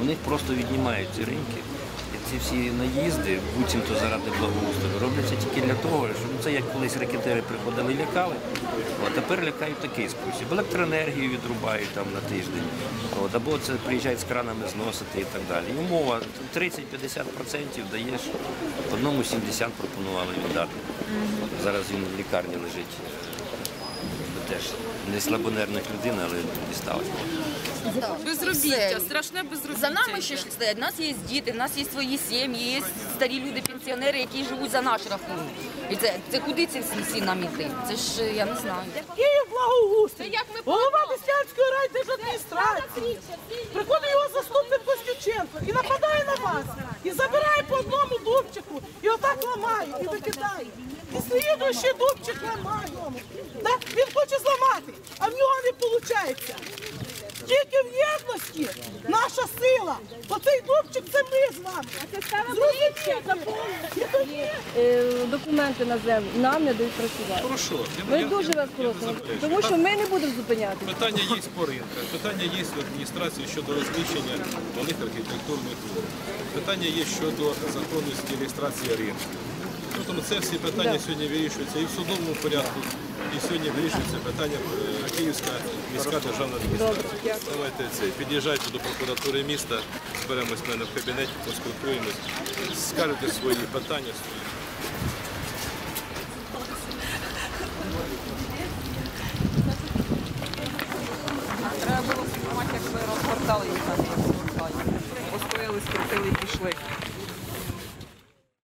у них просто віднімають ці ринки. І ці всі наїзди, буцімто заради благоустрою, робляться тільки для того, що ну, це як колись ракетери приходили і лякали, а тепер лякають такий спосіб. Електроенергію відрубають там на тиждень, от, або це приїжджають з кранами зносити і так далі. І умова 30-50% даєш, одному 70 пропонували віддати. Зараз він в лікарні лежить. Теж не слабонервних людина, але дісталося. Безробіття, страшне безробіття. За нами ще ж стоять. У нас є діти, в нас є свої сім'ї, є старі люди, пенсіонери, які живуть за наш рахунок. І це, це куди ці всі, всі нам іти? Це ж е, я не знаю. Київ благоустрій. Як ми Голова. Деснянської райдержадміністрації. Приходить його заступник Костюченко і нападає на вас. І забирає по одному дубчику. І отак ламає, і викидає. І слідуючий дубчик. Да? Він хоче зламати, а в нього не виходить. Тільки в єдності наша сила. Оцей дубчик це ми з вами. Зрозумійте. Е, документи на землю нам не дають працювати. Хорошо. Я- Ми дуже вас просимо, тому що ми не будемо зупиняти. Питання є по ринках, питання є в адміністрації щодо розміщення малих архітектурних форм. Питання є щодо законності реєстрації ринку. Тому це всі питання сьогодні вирішуються і в судовому порядку, і сьогодні вирішується питання е, Київська міська державна адміністрація. Давайте це, під'їжджайте до прокуратури міста, зберемось в мене в кабінеті, поспілкуємось, скажете свої питання. Свої. Треба було знімати, як ви розгортали їх на розгортали. Постояли, скрутили і пішли.